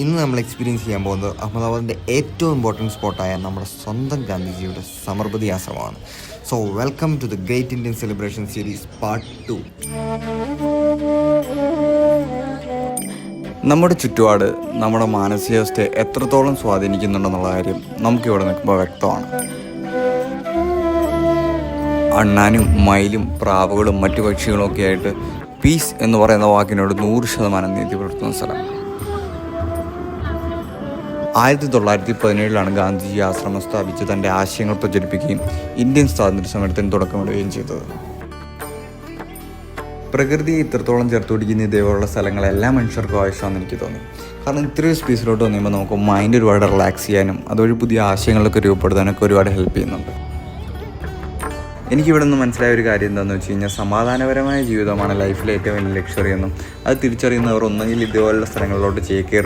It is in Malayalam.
ഇന്ന് നമ്മൾ എക്സ്പീരിയൻസ് ചെയ്യാൻ പോകുന്നത് അഹമ്മദാബാദിന്റെ ഏറ്റവും ഇമ്പോർട്ടന്റ് സ്പോട്ടായ നമ്മുടെ സ്വന്തം ഗാന്ധിജിയുടെ സമർപ്പതി ആശ്രമമാണ്. So welcome to the great Indian celebration series part two നമ്മുടെ ചുറ്റുപാട് നമ്മുടെ മാനസികാവസ്ഥയെ എത്രത്തോളം സ്വാധീനിക്കുന്നുണ്ടെന്നുള്ള കാര്യം നമുക്കിവിടെ നിൽക്കുമ്പോൾ വ്യക്തമാണ്. അണ്ണാനും മയിലും പ്രാവുകളും മറ്റു പക്ഷികളും ഒക്കെ ആയിട്ട് പീസ് എന്ന് പറയുന്ന വാക്കിനോട് നൂറ് ശതമാനം നീതി പുലർത്തുന്ന സ്ഥലം ആയിരത്തി തൊള്ളായിരത്തി പതിനേഴിലാണ് ഗാന്ധിജി ആശ്രമം സ്ഥാപിച്ച് തന്റെ ആശയങ്ങൾ പ്രചരിപ്പിക്കുകയും ഇന്ത്യൻ സ്വാതന്ത്ര്യ സമരത്തിന് തുടക്കമിടുകയും ചെയ്തത്. പ്രകൃതിയെ ഇത്രത്തോളം ചേർത്ത് പിടിക്കുന്ന ഇതേപോലുള്ള സ്ഥലങ്ങൾ മനുഷ്യർക്കും ആവശ്യമാണെന്ന് എനിക്ക് തോന്നി. കാരണം ഇത്രയും സ്പേസിലോട്ട് വന്നുമ്പോൾ നമുക്ക് മൈൻഡ് ഒരുപാട് റിലാക്സ് ചെയ്യാനും അതുവഴി പുതിയ ആശയങ്ങളൊക്കെ രൂപപ്പെടുത്താനൊക്കെ ഒരുപാട് ഹെൽപ്പ് ചെയ്യുന്നുണ്ട്. എനിക്കിവിടെ നിന്ന് മനസ്സിലായ ഒരു കാര്യം എന്താണെന്ന് വെച്ച് കഴിഞ്ഞാൽ സമാധാനപരമായ ജീവിതമാണ് ലൈഫിലെ ഏറ്റവും വലിയ ലക്ഷറി എന്നും അത് തിരിച്ചറിയുന്നവർ ഒന്നെങ്കിൽ ഇതുപോലുള്ള സ്ഥലങ്ങളിലോട്ട് ചേക്കേറും